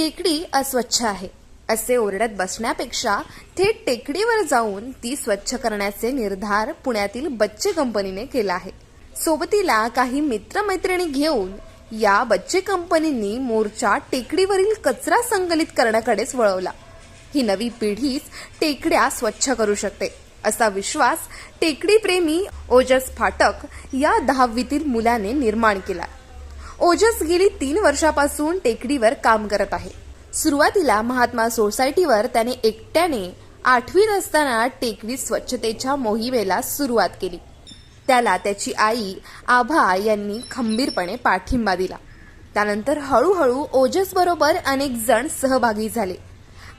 टेकडी अस्वच्छ आहे. असे ओरडत बसण्यापेक्षा थेट टेकडीवर जाऊन ती स्वच्छ करण्याचे निर्धार पुण्यातील बच्चे कंपनीने केला आहे. सोबतीला काही मित्रमैत्रिणी घेऊन या बच्चे कंपनींनी मोर्चा टेकडीवरील कचरा संकलित करण्याकडेच वळवला. ही नवी पिढीच टेकड्या स्वच्छ करू शकते असा विश्वास टेकडी प्रेमी ओजस फाटक या दहावीतील मुलाने निर्माण केला. ओजस गेली तीन वर्षापासून टेकडीवर काम करत आहे. सुरुवातीला महात्मा सोसायटीवर त्याने एकट्याने आठवीत असताना टेकडी स्वच्छतेच्या मोहिमेला सुरुवात केली. त्याला त्याची आई आभा यांनी खंबीरपणे पाठिंबा दिला. त्यानंतर हळूहळू ओजस बरोबर अनेक जण सहभागी झाले.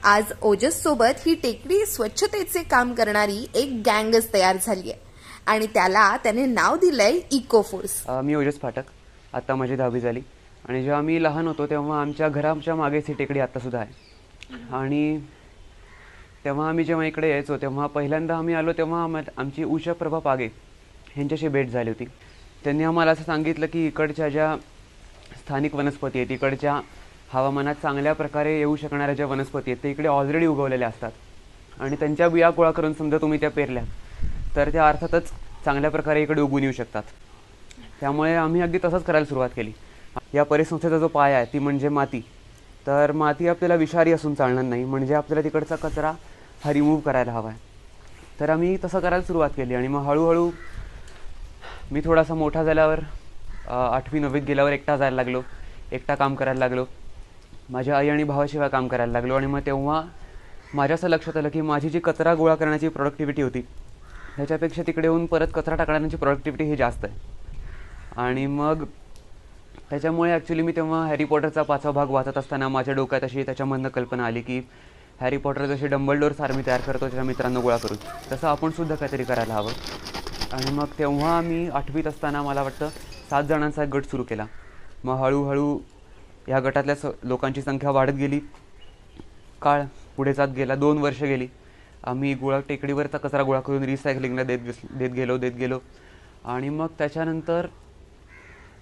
आज ओजस सोबत ही टेकडी स्वच्छतेचे काम करणारी एक गँगच तयार झाली आहे आणि त्याला त्याने नाव दिलंय इको फोर्स. मी ओजस फाटक. आत्ता माझी दहावी झाली. आणि जेव्हा मी लहान होतो तेव्हा आमच्या घराच्या मागेच ही टेकडी आत्तासुद्धा आहे. आणि तेव्हा आम्ही जेव्हा इकडे यायचो तेव्हा पहिल्यांदा आम्ही आलो तेव्हा आम्हा आमची उषा प्रभा पागे ह्यांच्याशी भेट झाली होती. त्यांनी आम्हाला असं सांगितलं की इकडच्या ज्या स्थानिक वनस्पती आहेत इकडच्या हवामानात चांगल्या प्रकारे येऊ शकणाऱ्या ज्या वनस्पती आहेत ते इकडे ऑलरेडी उगवलेल्या असतात. आणि त्यांच्या बिया गोळा करून समजा तुम्ही त्या पेरल्या तर त्या अर्थातच चांगल्या प्रकारे इकडे उगून येऊ शकतात. त्यामुळे आम्ही अगदी तसंच करायला सुरुवात केली. या परिसंस्थेचा जो पाया आहे ती म्हणजे माती. तर माती आपल्याला विषारी असून चालणार नाही म्हणजे आपल्याला तिकडचा कचरा हा रिमूव्ह करायला हवा आहे तर आम्ही तसं करायला सुरुवात केली आणि मग हळूहळू मी थोडासा मोठा झाल्यावर आठवी नववीत गेल्यावर एकटा जायला लागलो एकटा काम करायला लागलो. माझ्या आई आणि भावाशिवाय काम करायला लागलो आणि मग तेव्हा माझ्या असं लक्षात आलं की माझी जी कचरा गोळा करण्याची प्रोडक्टिव्हिटी होती ह्याच्यापेक्षा तिकडे येऊन परत कचरा टाकण्याची प्रोडक्टिव्हिटी ही जास्त आहे. आणि मग त्याच्यामुळे ॲक्च्युली मी तेव्हा हॅरी पॉटरचा पाचवा भाग वाचत असताना माझ्या डोक्यात अशी त्याच्यामधनं कल्पना आली की हॅरी पॉटर जशी सार आर्मी तयार करतो त्याच्या मित्रांना गोळा करून तसं आपण सुद्धा काहीतरी करायला हवं. आणि मग तेव्हा मी आठवीत असताना मला वाटतं सात जणांचा एक गट सुरू केला. मग हळूहळू ह्या गटातल्या स लोकांची संख्या वाढत गेली. काळ पुढे जात गेला दोन वर्ष गेली. आम्ही गोळा टेकडीवरचा कचरा गोळा करून रिसायकलिंगला देत देत गेलो देत गेलो. आणि मग त्याच्यानंतर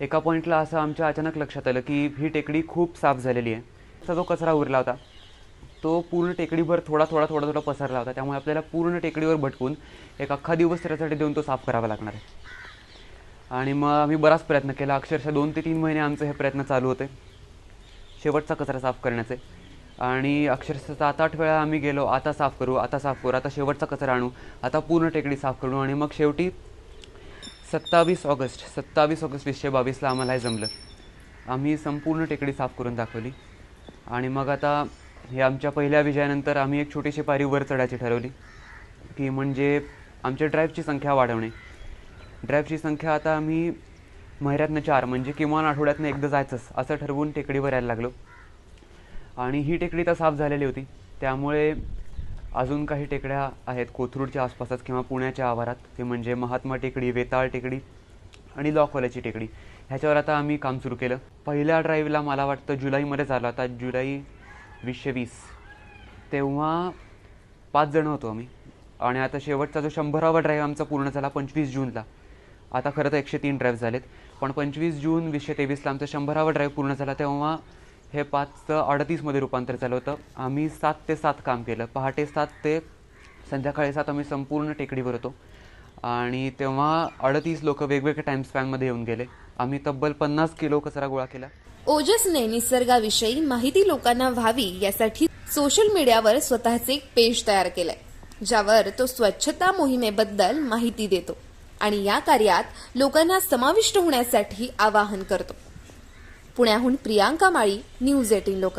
एका पॉईंटला असं आमच्या अचानक लक्षात आलं की ही टेकडी खूप साफ झालेली आहे. असा जो कचरा उरला होता तो पूर्ण टेकडीभर थोडा थोडा थोडा थोडा पसरला होता. त्यामुळे आपल्याला पूर्ण टेकडीवर भटकून एक अख्खा दिवस त्याच्यासाठी देऊन तो साफ करावा लागणार आहे. आणि मग आम्ही बराच प्रयत्न केला. अक्षरशः दोन ते तीन महिने आमचे हे प्रयत्न चालू होते शेवटचा कचरा साफ करण्याचे. आणि अक्षरशः सात आठ वेळा आम्ही गेलो आता साफ करू आता साफ करू आता शेवटचा कचरा आणू आता पूर्ण टेकडी साफ करू. आणि मग शेवटी सत्तावीस ऑगस्ट सत्तावीस ऑगस्ट वीसशे बावीसला आम्हाला हे जमलं. आम्ही संपूर्ण टेकडी साफ करून दाखवली. आणि मग आता हे आमच्या पहिल्या विजयानंतर आम्ही एक छोटीशी पायरी वर चढायची ठरवली की म्हणजे आमच्या ड्राईव्हची संख्या वाढवणे. ड्राईव्हची संख्या आता आम्ही महिन्यातनं चार म्हणजे किमान आठवड्यातनं एकदा जायचंच असं ठरवून टेकडीवर यायला लागलो. आणि ही टेकडी तर साफ झालेली होती. त्यामुळे अजून काही टेकड्या आहेत कोथरूडच्या आसपासच किंवा पुण्याच्या आवारात. ते म्हणजे महात्मा टेकडी वेताळ टेकडी आणि लॉकवाल्याची टेकडी. ह्याच्यावर आता आम्ही काम सुरू केलं. पहिल्या ड्राईव्हला मला वाटतं जुलैमध्ये झालं आता जुलै वीसशे वीस. तेव्हा पाच जणं होतो आम्ही. आणि आता शेवटचा जो शंभरावा ड्राईव्ह आमचा पूर्ण झाला पंचवीस जूनला. आता खरं तर एकशे तीन ड्राईव्ह झालेत. पण पंचवीस जून वीसशे तेवीसला आमचा शंभरावा ड्राईव्ह पूर्ण झाला. तेव्हा हे पाचचं अडतीसमध्ये रूपांतर झालं होतं. आम्ही सात ते सात काम केलं. पहाटे सात ते संध्याकाळी सात आम्ही संपूर्ण टेकडीवर होतो. आणि तेव्हा अडतीस लोक वेगवेगळ्या टाइम स्पॅनमध्ये येऊन गेले. आम्ही तब्बल पन्नास किलो कचरा गोळा केला. ओजसने निसर्गाविषयी माहिती लोकांना व्हावी यासाठी सोशल मीडियावर स्वतःचे एक पेज तयार केलंय ज्यावर तो स्वच्छता मोहिमेबद्दल माहिती देतो आणि या कार्यात लोकांना समाविष्ट होण्यासाठी आवाहन करतो. पुण्याहून प्रियांका माळी न्यूज एटीन लोक